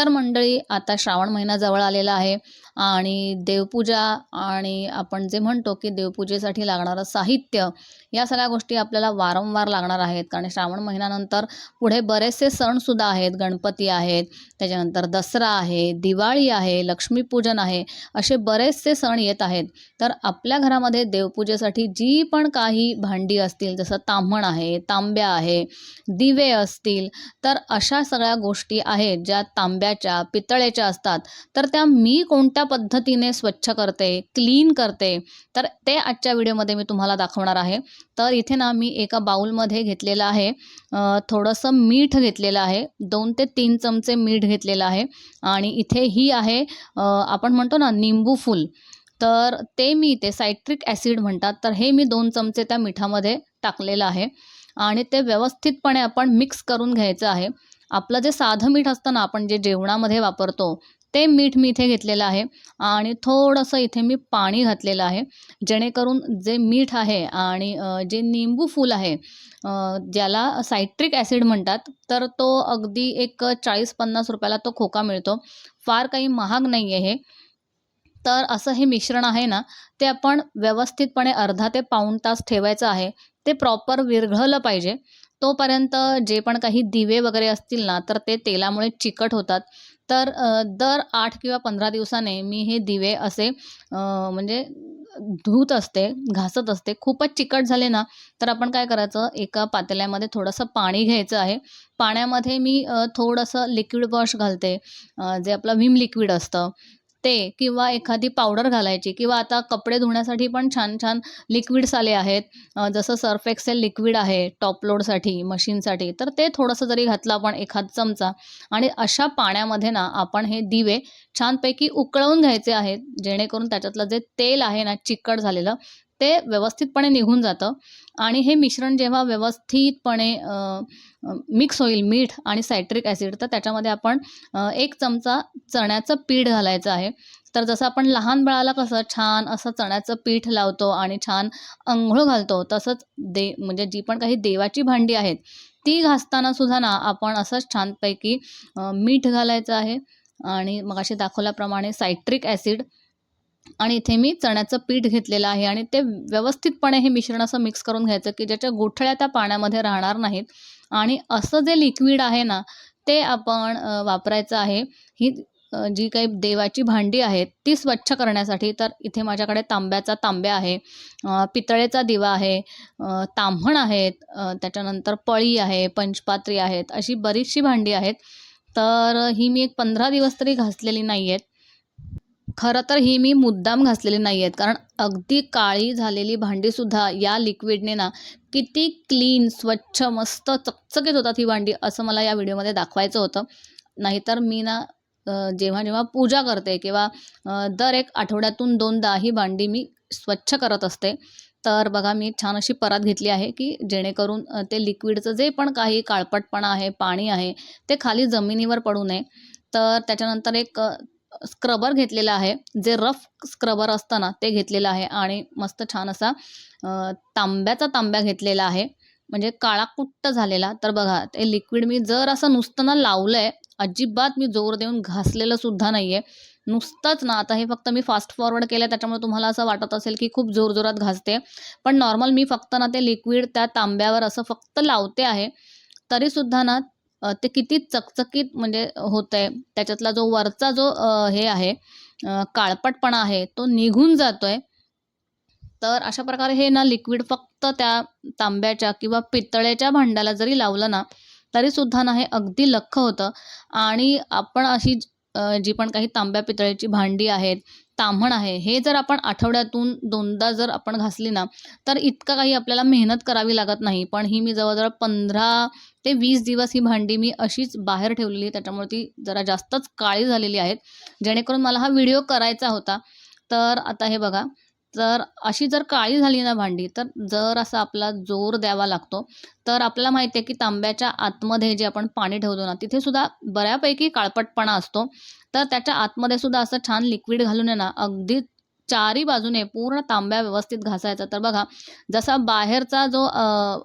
तर मंडळी आता श्रावण महिना जवळ आलेला आहे. आणि देवपूजा आणि आपण जे म्हणतो की देवपूजेसाठी लागणारं साहित्य या सगळ्या गोष्टी आपल्याला वारंवार लागणार आहेत. कारण श्रावण महिन्यानंतर पुढे बरेचसे सणसुद्धा आहेत. गणपती आहेत त्याच्यानंतर दसरा आहे दिवाळी आहे लक्ष्मीपूजन आहे असे बरेचसे सण येत आहेत. तर आपल्या घरामध्ये देवपूजेसाठी जी पण काही भांडी असतील जसं ताम्हण आहे तांब्या आहे दिवे असतील तर अशा सगळ्या गोष्टी आहेत ज्या तांब्याच्या पितळेच्या असतात. तर त्या मी कोणत्या पद्धतीने स्वच्छ करते क्लीन करते तर ते आजच्या व्हिडिओमध्ये मी तुम्हाला दाखवणार आहे. तर इथे ना मी एका बाउलमध्ये घेतलेलं आहे. थोडंसं मीठ घेतलेलं आहे. दोन ते तीन चमचे मीठ घेतलेलं आहे. आणि इथे ही आहे आपण म्हणतो ना निंबू फूल. तर ते मी इथे सायट्रिक ॲसिड म्हणतात. तर हे मी दोन चमचे त्या मिठामध्ये टाकलेलं आहे. आणि ते व्यवस्थितपणे आपण मिक्स करून घ्यायचं आहे. आपलं जे साधं मीठ असतं ना आपण जे जेवणामध्ये वापरतो ते मीठ मी इथे घेतलेलं आहे आणि थोडंसं इथे मी पाणी घातलेलं आहे. जेणेकरून जे मीठ आहे आणि जे निंबू फूल आहे ज्याला सायट्रिक ॲसिड म्हणतात तर तो अगदी एक चाळीस पन्नास रुपयाला तो खोका मिळतो. फार काही महाग नाही आहे हे. तर असं हे मिश्रण आहे ना ते आपण व्यवस्थितपणे अर्धा ते पाऊण तास ठेवायचं आहे. ते प्रॉपर विरघळलं पाहिजे. तोपर्यंत जे पण काही दिवे वगैरे असतील ना तर ते तेलामुळे चिकट होतात. तर दर आठ किंवा पंधरा दिवसाने मी हे दिवे असे म्हणजे धुत असते घासत असते. खूपच चिकट झाले ना तर आपण काय करायचं एका पातेल्यामध्ये थोडंसं पाणी घ्यायचं आहे. पाण्यामध्ये मी थोडंसं लिक्विड वॉश घालते जे आपलं विम लिक्विड असतं. ते किंवा एखादी पावडर घालायची किंवा आता कपडे धुण्यासाठी पण छान छान लिक्विड्स आले आहेत. जसं सर्फ एक्सेल लिक्विड आहे टॉप लोडसाठी मशीनसाठी तर ते थोडंसं जरी घातलं आपण एखाद चमचा आणि अशा पाण्यामध्ये ना आपण हे दिवे छानपैकी उकळवून घ्यायचे आहेत जेणेकरून त्याच्यातलं जे तेल आहे ना चिकट झालेलं ते व्यवस्थितपणे निघून जातं. आणि हे मिश्रण जेव्हा व्यवस्थितपणे मिक्स होईल मीठ आणि सायट्रिक ॲसिड तर त्याच्यामध्ये आपण एक चमचा चण्याचं पीठ घालायचं आहे. तर जसं आपण लहान बाळाला कसं छान असं चण्याचं पीठ लावतो आणि छान अंघोळ घालतो तसंच दे म्हणजे जी पण काही देवाची भांडी आहेत ती घासताना सुद्धा ना आपण असंच छानपैकी मीठ घालायचं आहे. आणि मगाशी दाखवल्याप्रमाणे सायट्रिक ॲसिड आणि इथे मी चण्याचं पीठ घेतलेलं आहे आणि ते व्यवस्थितपणे हे मिश्रण असं मिक्स करून घ्यायचं की ज्याच्या गोठळ्या त्या पाण्यामध्ये राहणार नाहीत. आणि असं जे लिक्विड आहे ना ते आपण वापरायचं आहे. ही जी काही देवाची भांडी आहेत ती स्वच्छ करण्यासाठी तर इथे माझ्याकडे तांब्याचा तांब्या आहे पितळेचा दिवा आहे अ, ताम्हण आहेत त्याच्यानंतर पळी आहे पंचपात्री आहेत अशी बरीचशी भांडी आहेत. तर ही मी एक पंधरा दिवस तरी घासलेली नाही आहेत खरं तर ही मी मुद्दाम घासलेली नाही आहेत. कारण अगदी काळी झालेली भांडीसुद्धा या लिक्विडने ना किती क्लीन स्वच्छ मस्त चकचकीत होतात ही भांडी असं मला या व्हिडिओमध्ये दाखवायचं होतं. नाहीतर मी ना जेव्हा जेव्हा पूजा करते किंवा दर एक आठवड्यातून दोनदा ही भांडी मी स्वच्छ करत असते. तर बघा मी छान अशी परत घेतली आहे की जेणेकरून ते लिक्विडचं जे पण काही काळपटपणा आहे पाणी आहे ते खाली जमिनीवर पडू नये. तर त्याच्यानंतर एक स्क्रबर घेतलेला आहे. जे रफ स्क्रबर असतं ना ते घेतलेलं आहे आणि मस्त छान असा तांब्याचा तांब्या घेतलेला आहे. म्हणजे काळा कुट्ट झालेला. तर बघा ते लिक्विड मी जर असं नुसतं ना लावलं आहे अजिबात मी जोर देऊन घासलेलं सुद्धा नाही आहे नुसतंच ना आता हे फक्त मी फास्ट फॉरवर्ड केलं आहे त्याच्यामुळे तुम्हाला असं वाटत असेल की खूप जोरजोरात घासते. पण नॉर्मल मी फक्त ना ते लिक्विड त्या तांब्यावर असं फक्त लावते आहे. तरीसुद्धा ना ते किती चकचकीत म्हणजे होत आहे त्याच्यातला जो वरचा जो हे आहे काळपटपणा आहे तो निघून जातोय. तर अशा प्रकारे हे ना लिक्विड फक्त त्या तांब्याच्या किंवा पितळेच्या भांड्याला जरी लावलं ना तरी सुद्धा ना हे अगदी लख्ख होतं. आणि आपण अशी जी पण काही तांब्या पितळेची भांडी आहेत ताम्हण आहे. हे जर आपण आठवड्यातून दोनदा जर आपण घासली ना तर इतकं काही आपल्याला मेहनत करावी लागत नाही. पण ही मी जवळजवळ पंधरा ते वीस दिवस ही भांडी मी अशीच बाहेर ठेवलेली आहे. त्याच्यामुळे ती जरा जास्तच काळी झालेली आहेत. जेणेकरून मला हा व्हिडिओ करायचा होता. तर आता हे बघा तर अशी जर काळी झाली ना भांडी तर जर असा आपला जोर द्यावा लागतो. तर आपल्याला माहिती आहे की तांब्याच्या आतमध्ये जे आपण पाणी ठेवतो ना तिथे सुद्धा बऱ्यापैकी काळपटपणा असतो. तर त्याच्या आतमध्ये सुद्धा असं छान लिक्विड घालून आहे ना अगदी चारी बाजूने पूर्ण तांब्या व्यवस्थित घासायचा. तर बघा जसा बाहेरचा जो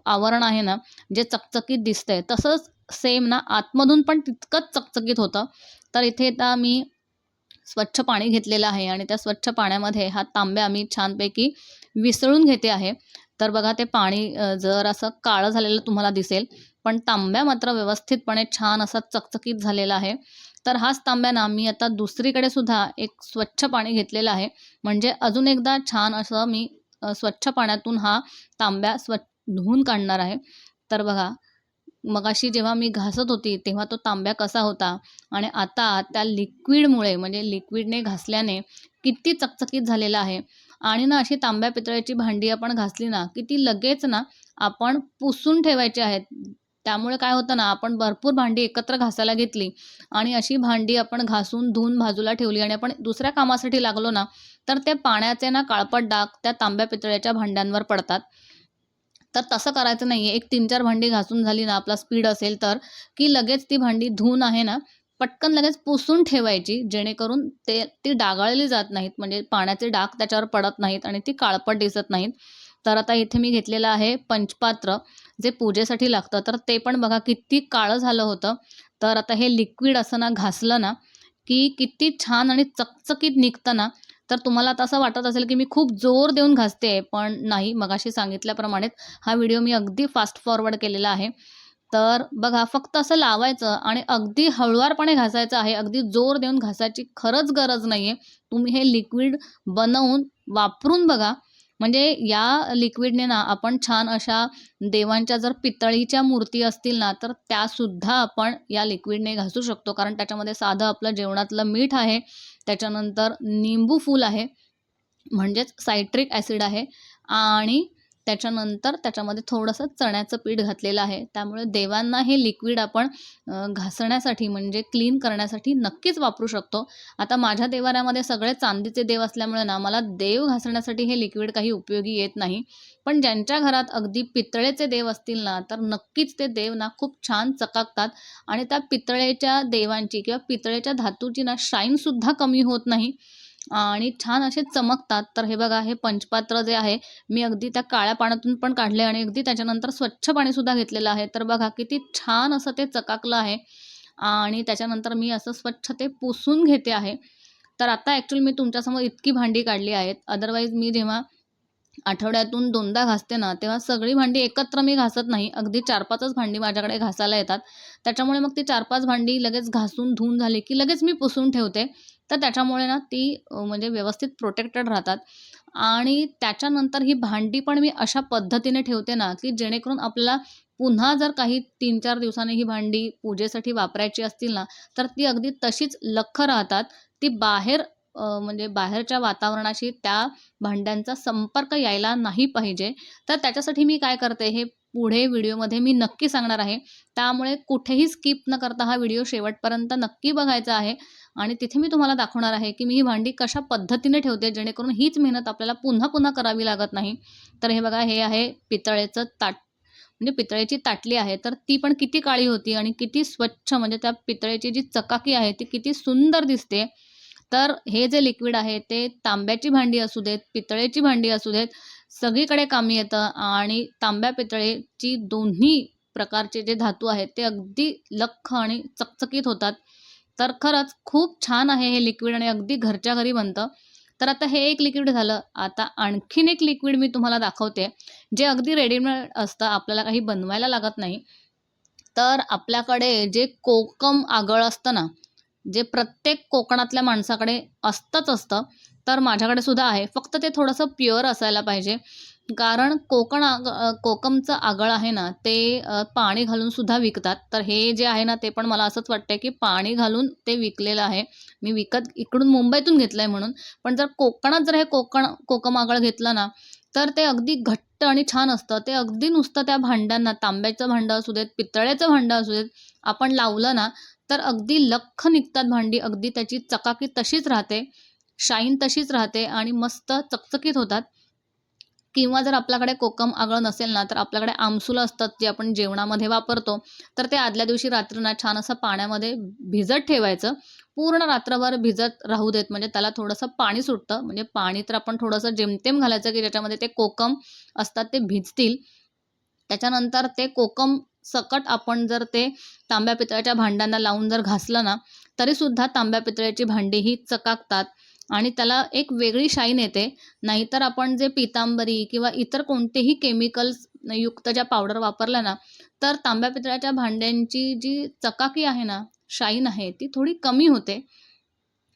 आवरण आहे ना जे चकचकीत दिसतंय तसंच सेम ना आतमधून पण तितकंच चकचकीत होतं. तर इथे आता मी स्वच्छ पाणी घेतलेलं आहे आणि त्या स्वच्छ पाण्यामध्ये हा तांब्या मी छानपैकी विसळून घेते आहे. तर बघा ते पाणी जर असं काळं झालेलं तुम्हाला दिसेल पण तांब्या मात्र व्यवस्थितपणे छान असा चकचकीत झालेला आहे. तर हाच तांब्या ना मी आता दुसरीकडे सुद्धा एक स्वच्छ पाणी घेतलेलं आहे. म्हणजे अजून एकदा छान असं मी स्वच्छ पाण्यातून हा तांब्या स्व धुवून काढणार आहे. तर बघा मगाशी जेव्हा मी घासत होती तेव्हा तो तांब्या कसा होता आणि आता त्या लिक्विडमुळे म्हणजे लिक्विडने घासल्याने किती चकचकीत झालेला आहे. आणि ना अशी तांब्या पितळ्याची भांडी आपण घासली ना की ती लगेच ना आपण पुसून ठेवायची आहेत. त्यामुळे काय होतं ना आपण भरपूर भांडी एकत्र घासायला घेतली आणि अशी भांडी आपण घासून धुवून बाजूला ठेवली आणि आपण दुसऱ्या कामासाठी लागलो ना तर त्या पाण्याचे ना काळपट डाग त्या तांब्या पितळ्याच्या भांड्यांवर पडतात. तर तसं करायचं नाही आहे एक तीन चार भांडी घासून झाली ना आपला स्पीड असेल तर की लगेच ती भांडी धुवून आहे ना पटकन लगेच पुसून ठेवायची जेणेकरून ते ती डागाळली जात नाहीत. म्हणजे पाण्याचे डाग त्याच्यावर पडत नाहीत आणि ती काळपट दिसत नाहीत. तर आता इथे मी घेतलेलं आहे पंचपात्र. जे पूजेसाठी लागतं तर ते पण बघा किती काळं झालं होतं. तर आता हे लिक्विड असं ना घासलं ना की किती छान आणि चकचकीत निघतं ना तर तुम्हाला आता असं वाटत असेल की मी खूप जोर देऊन घासते पण नाही मगाशी सांगितल्याप्रमाणे हा व्हिडिओ मी अगदी फास्ट फॉरवर्ड केलेला आहे. तर बघा फक्त असं लावायचं आणि अगदी हळुवारपणे घासायचं आहे अगदी जोर देऊन घासायची खरंच गरज नाही आहे तुम्ही हे लिक्विड बनवून वापरून बघा म्हणजे या लिक्विडने ना आपण छान अशा देवांच्या जर पितळीच्या मूर्ती असतील ना तर त्यासुद्धा आपण या लिक्विडने घासू शकतो. कारण त्याच्यामध्ये साधं आपलं जेवणातलं मीठ आहे त्याच्यानंतर निंबू फूल आहे म्हणजेच सायट्रिक ॲसिड आहे आणि त्याच्यानंतर त्याच्यामध्ये थोडंसं चण्याचं पीठ घातलेलं आहे. त्यामुळे देवांना हे लिक्विड आपण घासण्यासाठी म्हणजे क्लीन करण्यासाठी नक्कीच वापरू शकतो. आता माझ्या देवाऱ्यामध्ये सगळे चांदीचे देव असल्यामुळे ना मला देव घासण्यासाठी हे लिक्विड काही उपयोगी येत नाही. पण ज्यांच्या घरात अगदी पितळेचे देव असतील ना तर नक्कीच ते देव ना खूप छान चकाकतात. आणि त्या पितळेच्या देवांची किंवा पितळेच्या धातूची ना शाईनसुद्धा कमी होत नाही. आणि छान असे चमकतात. तर हे बघा हे पंचपात्र जे आहे मी अगदी त्या काळ्या पाण्यातून पण काढले आणि अगदी त्याच्यानंतर स्वच्छ पाणीसुद्धा घेतलेलं आहे. तर बघा किती छान असं ते चकाकलं आहे. आणि त्याच्यानंतर मी असं स्वच्छ ते पुसून घेते आहे. तर आता ॲक्च्युली मी तुमच्यासमोर इतकी भांडी काढली आहेत. अदरवाईज मी जेव्हा आठवड्यातून दोनदा घासते ना तेव्हा सगळी भांडी एकत्र मी घासत नाही. अगदी चार पाचच भांडी माझ्याकडे घासायला येतात. त्याच्यामुळे मग ती चार पाच भांडी लगेच घासून धुवून झाली की लगेच मी पुसून ठेवते. तर त्याच्यामुळे ना ती म्हणजे व्यवस्थित प्रोटेक्टेड राहतात. आणि त्याच्यानंतर ही भांडी पण मी अशा पद्धतीने ठेवते ना की जेणेकरून आपल्याला पुन्हा जर काही तीन चार दिवसांनी ही भांडी पूजेसाठी वापरायची असतील ना तर ती अगदी तशीच लख्ख राहतात. ती बाहेर म्हणजे बाहेरच्या वातावरणाशी त्या भांड्यांचा संपर्क यायला नाही पाहिजे. तर त्याच्यासाठी मी काय करते हे पुढे व्हिडिओमध्ये मी नक्की सांगणार आहे. त्यामुळे कुठेही स्किप न करता हा व्हिडिओ शेवटपर्यंत नक्की बघायचा आहे. आणि तिथे मी तुम्हाला दाखवणार आहे की मी ही भांडी कशा पद्धतीने ठेवते जेणेकरून हीच मेहनत आपल्याला पुन्हा पुन्हा करावी लागत नाही. तर हे बघा हे आहे पितळेचं ताट. म्हणजे पितळेची ताटली आहे तर ती पण किती काळी होती आणि किती स्वच्छ म्हणजे त्या पितळेची जी चकाकी आहे ती किती सुंदर दिसते. तर हे जे लिक्विड आहे ते तांब्याची भांडी असू देत पितळेची भांडी असू देत सगळीकडे कामी येतं आणि तांब्या पितळेची दोन्ही प्रकारचे जे धातू आहेत ते अगदी लख्ख आणि चकचकीत होतात. तर खरंच खूप छान आहे हे लिक्विड आणि अगदी घरच्या घरी बनतं. तर आता हे एक लिक्विड झालं. आता आणखीन एक लिक्विड मी तुम्हाला दाखवते जे अगदी रेडीमेड असतं. आपल्याला काही बनवायला लागत नाही. तर आपल्याकडे जे कोकम आगळ असतं ना जे प्रत्येक कोकणातल्या माणसाकडे असतंच असतं तर माझ्याकडे सुद्धा आहे. फक्त ते थोडंसं प्युअर असायला पाहिजे. कारण कोकण आग कोकमचं आगळ आहे ना ते पाणी घालून सुद्धा विकतात. तर हे जे आहे ना ते पण मला असंच वाटतंय की पाणी घालून ते विकलेलं आहे. मी विकत इकडून मुंबईतून घेतलं आहे म्हणून. पण जर कोकणात जर हे कोकण कोकम आगळ घेतलं ना तर ते अगदी घट्ट आणि छान असतं. ते अगदी नुसतं त्या भांड्यांना तांब्याचं भांडं असू देत पितळेचं भांडं असू देत आपण लावलं ना तर अगदी लख्ख निघतात भांडी अगदी त्याची चकाकी तशीच राहते शाईन तशीच राहते आणि मस्त चकचकीत होतात. किंवा जर आपल्याकडे कोकम आगळ नसेल ना तर आपल्याकडे आमसूल असतात जे आपण जेवणामध्ये वापरतो तर ते आदल्या दिवशी रात्री ना छान असं पाण्यामध्ये भिजत ठेवायचं. पूर्ण रात्रभर भिजत राहू देत म्हणजे त्याला थोडंसं पाणी सुटतं. म्हणजे पाणी तर आपण थोडंसं जेमतेम घालायचं की ज्याच्यामध्ये ते कोकम असतात ते भिजतील. त्याच्यानंतर ते कोकम सकट आपण जर ते तांब्या पितळ्याच्या भांड्यांना लावून जर घासलं ना तरीसुद्धा तांब्या पितळ्याची भांडी ही चकाकतात आणि त्याला एक वेगळी शाईन येते. नाहीतर आपण जे पितांबरी किंवा इतर कोणतेही केमिकल्स युक्त ज्या पावडर वापरल्या ना तर तांब्या पितळ्याच्या भांड्यांची जी चकाकी आहे ना शाईन आहे ती थोडी कमी होते.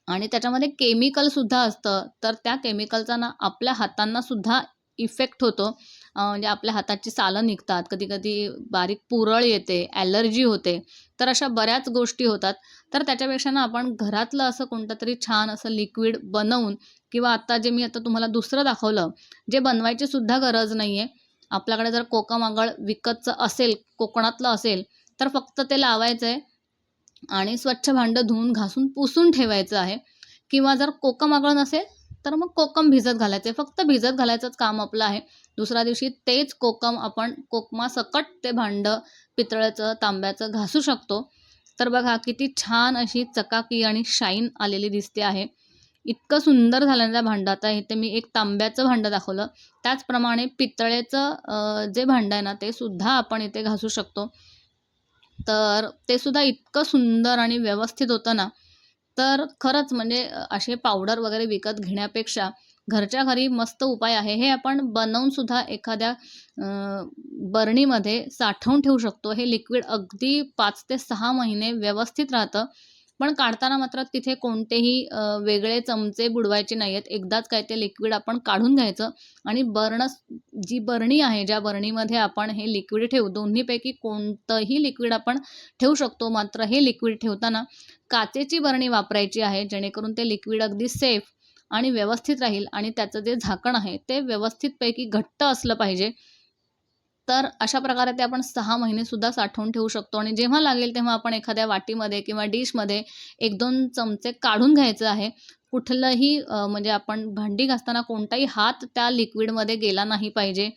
आणि त्याच्यामध्ये केमिकलसुद्धा असतं तर त्या केमिकलचा ना आपल्या हातांना सुद्धा इफेक्ट होतो. म्हणजे आपल्या हाताची सालं निघतात कधी कधी बारीक पुरळ येते ॲलर्जी होते तर अशा बऱ्याच गोष्टी होतात. तर त्याच्यापेक्षा ना आपण घरातलं असं कोणतं तरी छान असं लिक्विड बनवून किंवा आत्ता जे मी आता तुम्हाला दुसरं दाखवलं जे बनवायची सुद्धा गरज नाही आहे आपल्याकडे जर कोकम विकतचं असेल कोकणातलं असेल तर फक्त ते लावायचं आहे आणि स्वच्छ भांडं धुवून घासून पुसून ठेवायचं आहे. किंवा जर कोकम आगळ नसेल तर मग कोकम भिजत घालायचं आहे फक्त भिजत घालायचंच काम आपलं आहे. दुसऱ्या दिवशी तेच कोकम आपण कोकमासकट ते भांडं पितळेचं तांब्याचं घासू शकतो. तर बघा किती छान अशी चकाकी आणि शाईन आलेली दिसते आहे. इतकं सुंदर झालं त्या भांडं आता इथे मी एक तांब्याचं भांडं दाखवलं. त्याचप्रमाणे पितळेचं जे भांडं आहे ना ते सुद्धा आपण इथे घासू शकतो. तर ते सुद्धा इतकं सुंदर आणि व्यवस्थित होतं ना तर खरंच म्हणजे असे पावडर वगैरे विकत घेण्यापेक्षा घरच्या घरी मस्त उपाय आहे. हे आपण बनवून सुद्धा एखाद्या बरणीमध्ये साठवून ठेवू शकतो. हे लिक्विड अगदी पाच ते सहा महिने व्यवस्थित राहतं. पण काढताना मात्र तिथे कोणतेही वेगळे चमचे बुडवायचे नाही आहेत एकदाच काय ते लिक्विड आपण काढून घ्यायचं आणि बर्ण जी बरणी आहे ज्या बरणीमध्ये आपण हे लिक्विड ठेवू दोन्हीपैकी कोणतंही लिक्विड आपण ठेवू शकतो. मात्र हे लिक्विड ठेवताना काचेची बरणी वापरायची आहे जेणेकरून ते लिक्विड अगदी सेफ आणि व्यवस्थित राहील आणि त्याचं जे झाकण आहे ते व्यवस्थितपैकी घट्ट असलं पाहिजे. तर अशा प्रकारे ते आपण सहा महिनेसुद्धा साठवून ठेवू शकतो आणि जेव्हा लागेल तेव्हा आपण एखाद्या वाटीमध्ये किंवा डिशमध्ये एक दोन चमचे काढून घ्यायचं आहे. कुठलंही म्हणजे आपण भांडी घासताना कोणताही हात त्या लिक्विडमध्ये गेला नाही पाहिजे.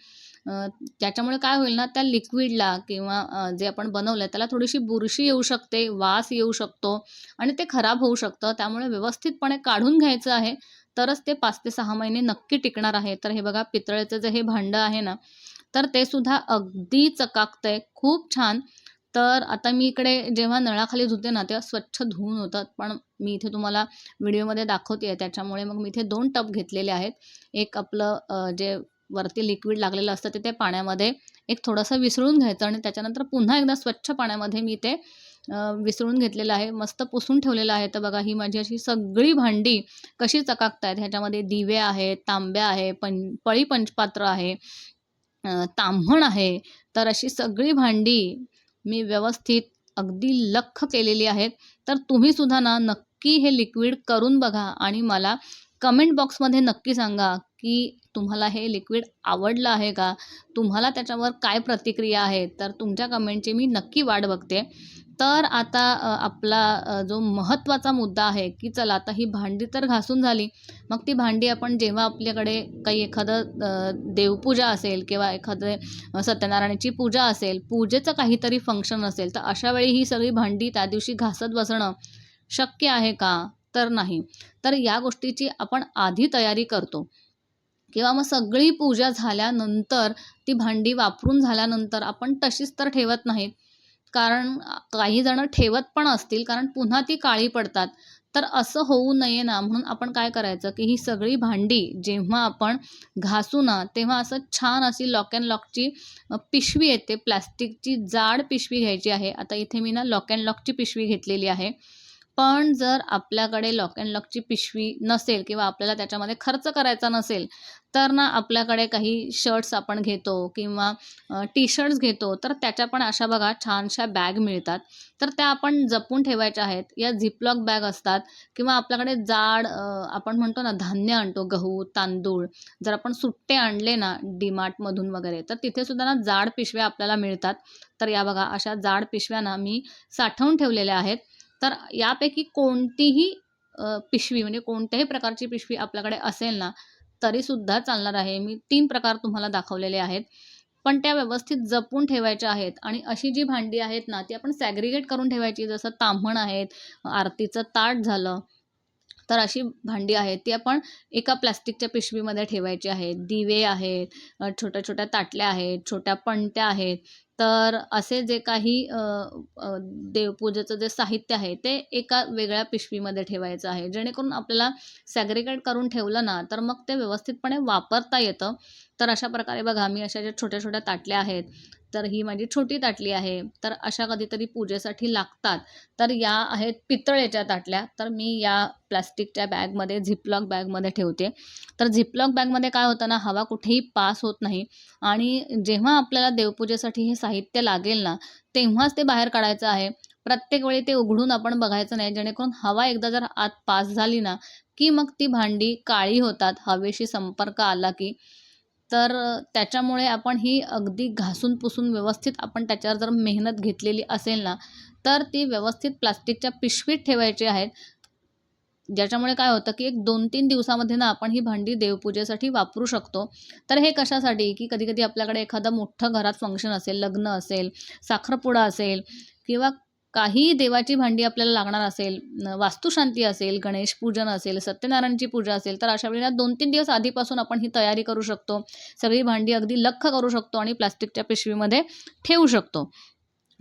त्याच्यामुळे काय होईल ना त्या लिक्विडला किंवा जे आपण बनवलं त्याला थोडीशी बुरशी येऊ शकते वास येऊ शकतो आणि ते खराब होऊ शकतं. त्यामुळे व्यवस्थितपणे काढून घ्यायचं आहे. तरच ते पाच ते सहा महिने नक्की टिकणार आहे. तर हे बघा पितळेचं जे हे भांडं आहे ना तर ते सुद्धा अगदी चकाकतंय. खूप छान. तर आता मी इकडे जेव्हा नळाखाली धुते ना तेव्हा स्वच्छ धुवून होतात. पण मी इथे तुम्हाला व्हिडिओमध्ये दाखवते आहे त्याच्यामुळे मग मी इथे दोन टब घेतलेले आहेत. एक आपलं जे वरती लिक्विड लागलेलं असतं ते ते पाण्यामध्ये एक थोडंसं विसळून घ्यायचं आणि त्याच्यानंतर पुन्हा एकदा स्वच्छ पाण्यामध्ये मी ते विसळून घेतलेलं आहे मस्त पुसून ठेवलेलं आहे. तर बघा ही माझी अशी सगळी भांडी कशी चकाकत आहेत ह्याच्यामध्ये दिवे आहेत तांब्या आहे पं पळी पंचपात्र आहे अ, ताम्हण आहे. तर अशी सगळी भांडी मी व्यवस्थित अगदी लख्ख केलेली आहेत. तर तुम्ही सुद्धा ना नक्की हे लिक्विड करून बघा आणि मला कमेंट बॉक्समध्ये नक्की सांगा की तुम्हाला हे लिक्विड आवडलं आहे का? तुम्हाला त्याच्यावर काय प्रतिक्रिया आहे? तर तुमच्या कमेंटची मी नक्की वाट बघते. तर आता आपला जो महत्त्वाचा मुद्दा आहे की चला आता ही भांडी तर घासून झाली. मग ती भांडी आपण जेव्हा आपल्याकडे काही एखादं देवपूजा असेल किंवा एखादे सत्यनारायणाची पूजा असेल पूजेचं काहीतरी फंक्शन असेल तर अशा वेळी ही सगळी भांडी त्या दिवशी घासत बसणं शक्य आहे का? तर नाही. तर या गोष्टीची आपण आधी तयारी करतो. किंवा मग सगळी पूजा झाल्यानंतर ती भांडी वापरून झाल्यानंतर आपण तशीच तर ठेवत नाहीत. कारण काही जण ठेवत पण असतील कारण पुन्हा ती काळी पडतात. तर असं होऊ नये ना म्हणून आपण काय करायचं की ही सगळी भांडी जेव्हा आपण घासू ना तेव्हा असं छान अशी लॉक अँड लॉकची पिशवी येते. प्लॅस्टिकची जाड पिशवी घ्यायची आहे. आता इथे मी ना लॉक अँड लॉकची पिशवी घेतलेली आहे. पण जर आपल्याकडे लॉक अँड लॉकची पिशवी नसेल किंवा आपल्याला त्याच्यामध्ये खर्च करायचा नसेल तर ना आपल्याकडे काही शर्ट्स आपण घेतो किंवा टी शर्ट्स घेतो तर त्याच्या पण अशा बघा छानशा बॅग मिळतात. तर त्या आपण जपून ठेवायच्या आहेत. या झिपलॉक बॅग असतात किंवा आपल्याकडे जाड आपण म्हणतो ना धान्य आणतो गहू तांदूळ. जर आपण सुट्टे आणले ना डीमार्टमधून वगैरे तर तिथे सुद्धा ना जाड पिशव्या आपल्याला मिळतात. तर या बघा अशा जाड पिशव्या ना मी साठवून ठेवलेल्या आहेत. तर यापैकी कोणतीही पिशवी म्हणजे कोणत्याही प्रकारची पिशवी आपल्याकडे असेल ना तरीसुद्धा चालणार आहे. मी तीन प्रकार तुम्हाला दाखवलेले आहेत. पण त्या व्यवस्थित जपून ठेवायच्या आहेत. आणि अशी जी भांडी आहेत ना ती आपण सॅग्रिगेट करून ठेवायची. जसं ताम्हण आहेत आरतीचं ताट झालं तर अशी भांडी आहेत ती आपण एका प्लास्टिकच्या पिशवीमध्ये ठेवायची आहेत. दिवे आहेत छोट्या छोट्या ताटल्या आहेत छोट्या पणत्या आहेत. तर असे जे काही देवपूजेचं जे साहित्य आहे ते एका वेगळ्या पिशवीमध्ये ठेवायचं आहे. जेणेकरून आपल्याला सॅग्रिगेट करून ठेवलं ना तर मग ते व्यवस्थितपणे वापरता येतं. तर अशा प्रकारे बघा मी अशा ज्या छोट्या छोट्या ताटल्या आहेत तर ही माझी छोटी ताटली आहे. तर अशा कधीतरी पूजेसाठी लागतात. तर या आहेत पितळेच्या ताटल्या. तर मी या प्लास्टिकच्या बॅगमध्ये झिपलॉक बॅगमध्ये ठेवते. तर झिपलॉक बॅगमध्ये काय होतं ना हवा कुठेही पास होत नाही. आणि जेव्हा आपल्याला देवपूजेसाठी हे साहित्य लागेल ना तेव्हाच ते बाहेर काढायचं आहे. प्रत्येक वेळी ते उघडून आपण बघायचं नाही. जेणेकरून हवा एकदा जर आत पास झाली ना की मग ती भांडी काळी होतात. हवेशी संपर्क आला की तर त्याच्यामुळे आपण ही अगदी घासून पुसून व्यवस्थित आपण त्याच्यावर जर मेहनत घेतलेली असेल ना तर ती व्यवस्थित प्लास्टिकच्या पिशवीत ठेवायची आहेत. ज्याच्यामुळे काय होतं की एक दोन तीन दिवसामध्ये ना आपण ही भांडी देवपूजेसाठी वापरू शकतो. तर हे कशासाठी? की कधी कधी आपल्याकडे एखादं मोठं घरात फंक्शन असेल लग्न असेल साखरपुडा असेल किंवा काही देवाची भांडी आपल्याला लागणार असेल वास्तुशांती असेल गणेश पूजन असेल सत्यनारायणची पूजा असेल तर अशा वेळेला दोन तीन दिवस आधीपासून आपण ही तयारी करू शकतो. सगळी भांडी अगदी लख्ख करू शकतो आणि प्लास्टिकच्या पिशवीमध्ये ठेवू शकतो.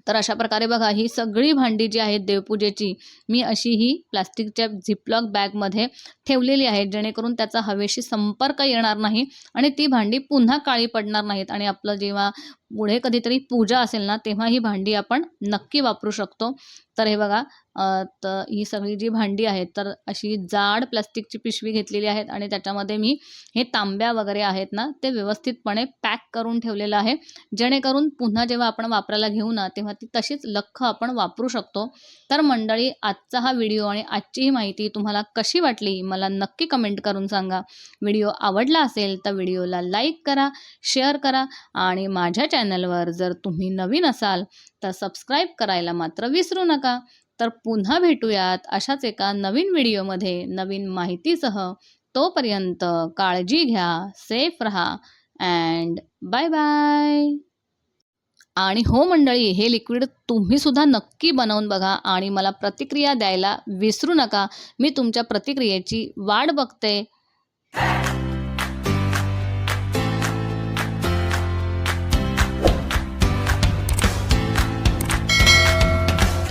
तर अशा प्रकारे बघा ही सगळी भांडी जी आहेत देवपूजेची मी अशी ही प्लास्टिकच्या झिपलॉक बॅगमध्ये ठेवलेली आहेत जेणेकरून त्याचा हवेशी संपर्क येणार नाही आणि ती भांडी पुन्हा काळी पडणार नाहीत आणि आपलं जेव्हा पुढे कधीतरी पूजा असेल ना तेव्हा ही भांडी आपण नक्की वापरू शकतो. तर हे बघा तर ही सगळी जी भांडी आहेत तर अशी जाड प्लास्टिकची पिशवी घेतलेली आहेत आणि त्याच्यामध्ये मी हे तांब्या वगैरे आहेत ना ते व्यवस्थितपणे पॅक करून ठेवलेलं आहे. जेणेकरून पुन्हा जेव्हा आपण वापरायला घेऊ ना तेव्हा ती तशीच लख्ख आपण वापरू शकतो. तर मंडळी आजचा हा व्हिडिओ आणि आजची ही माहिती तुम्हाला कशी वाटली मला नक्की कमेंट करून सांगा. व्हिडिओ आवडला असेल तर व्हिडिओला लाईक करा शेअर करा आणि माझ्या चॅनलवर जर तुम्ही नवीन असाल तर सबस्क्राईब करायला मात्र विसरू नका. तर पुन्हा भेटूयात अशाच एका नवीन व्हिडिओमध्ये नवीन माहितीसह तोपर्यंत काळजी घ्या सेफ रहा अँड बाय बाय आणि हो मंडळी हे लिक्विड तुम्ही सुद्धा नक्की बनवून बघा आणि मला प्रतिक्रिया द्यायला विसरू नका. मी तुमच्या प्रतिक्रियेची वाट बघते.